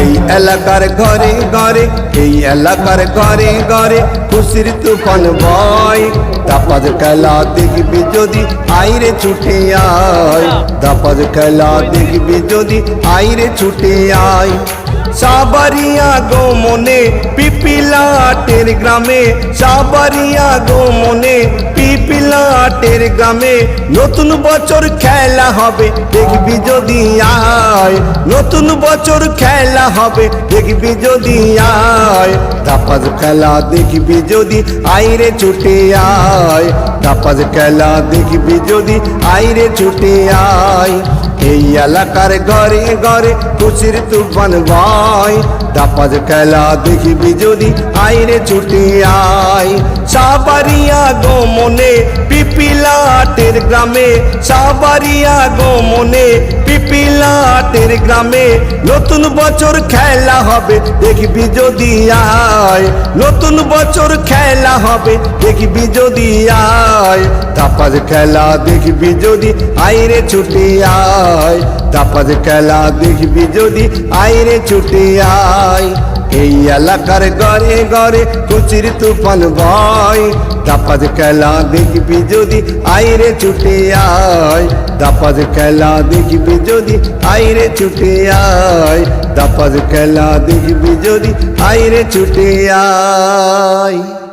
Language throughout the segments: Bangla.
এই এলাকার ঘরে ঘরে, এই এলাকার ঘরে ঘরে খুশির তুফান বয়। দাপাজ খেলা দেখবি যদি আইরে ছুটে আয়। দাপাজ খেলা দেখবি যদি আইরে ছুটে আয়। সাবারিয়া গো মনে পিপিলাটের গ্রামে, সাবারিয়া গো মনে পিপিলাটের গ্রামে, নতুন বছর খেলা হবে, দেখবি যদি আয়। নতুন বছর খেলা হবে, দেখবি যদি আয়। দাপাজ খেলা দেখবি যদি আইরে ছুটে আয়। দাপাজ খেলা দেখবি যদি আইরে ছুটে আয়। এই এলাকার ঘরে ঘরে খুশির তুফান ভাই দাপাজ খেলা দেখিবি যদি আইরে ছুটে আয়। সাবারিয়া গো পিপিলাটের গ্রামে, সাবারিয়া গো পিপিলাটের গ্রামে, নতুন বছর খেলা হবে, দেখবি যদি আয়। নতুন বছর খেলা হবে, দেখবি যদি আয়। দাপাজ খেলা দেখবি যদি আইরে ছুটে আয়। দাপাজ খেলা দেখবি যদি আইরে ছুটে আয়। এই এলাকার গড়ে গড়ে কুচির তুফান ভয় দাপাজ খেলা দেখবি যদি আইরে ছুটে আয়। দাপাজ খেলা দেখবি যদি আইরে ছুটে আয়। দাপাজ খেলা দেখবি যদি আইরে ছুটে আয়।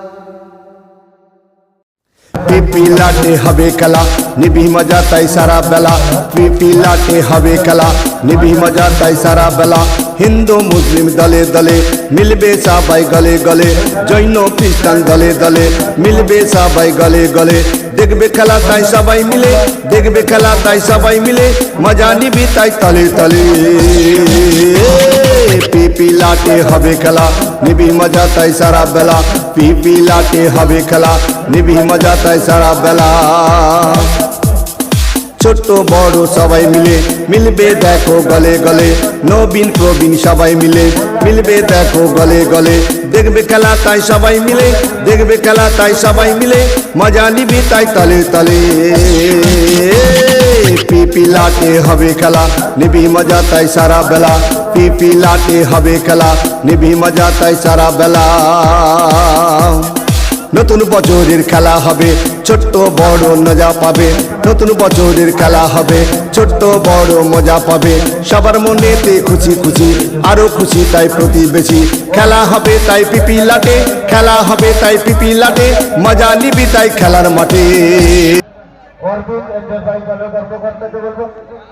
পিপিলাটে হবে খেলা নিবি মজা তাই সারা বেলা পিপিলাটে হবে খেলা নিবি মজা তাই সারা বেলা হিন্দু মুসলিম দলে দলে মিলবে সবাই গলে গলে জৈন খ্রিস্টান দলে দলে মিলবে সবাই গলে গলে দেখবে খেলা তাই সবাই মিলে দেখবে খেলা তাই সবাই মিলে মজা নিবি তাই তলে তলে পিপি লাটে হবে খেলা, নিবি মজা তাই সারা বেলা। পিপি লাটে হবে খেলা, নিবি মজা তাই সারা বেলা। ছোট্ট বড় সবাই মিলে, মিলবে দেখো গলে গলে। নবীন, প্রবীণ সবাই মিলে, মিলবে দেখো গলে গলে। দেখবে খেলা তাই সবাই মিলে, দেখবে খেলা তাই সবাই মিলে। মজা নিবি তাই তলে তলে। পিপি হবে খেলা, নিবি মজা তাই সারা বেলা। পিপি হবে খেলা, নিবি মজা তাই সারা বেলা। নতুন বছরের খেলা হবে, ছোট্ট বড় মজা পাবে। নতুন বছরের খেলা হবে, ছোট্ট বড় মজা পাবে। সবার মনেতে খুশি খুশি, আরও খুশি তাই প্রতিবেশী। খেলা হবে তাই পিপি লাটে খেলা হবে তাই পিপি লাটে মজা নিবি তাই খেলার মাঠে। অরবিন্দ এন্টারপ্রাইজ কর্মকর্তাকে বলবো